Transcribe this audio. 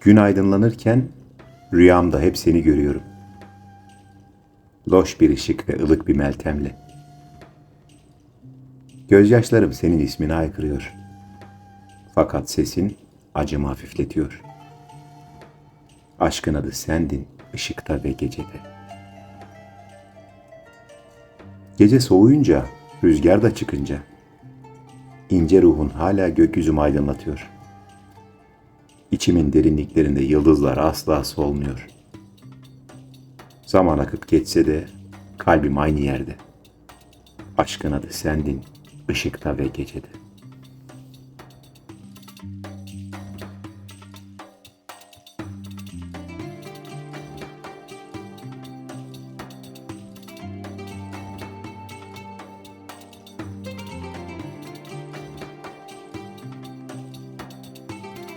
Gün aydınlanırken rüyamda hep seni görüyorum. Loş bir ışık ve ılık bir meltemle. Gözyaşlarım senin ismini aykırıyor. Fakat sesin acımı hafifletiyor. Aşkın adı sendin ışıkta ve gecede. Gece soğuyunca, rüzgar da çıkınca, ince ruhun hala gökyüzümü aydınlatıyor. İçimin derinliklerinde yıldızlar asla solmuyor. Zaman akıp geçse de kalbim aynı yerde. Aşkın adı sendin, ışıkta ve gecede.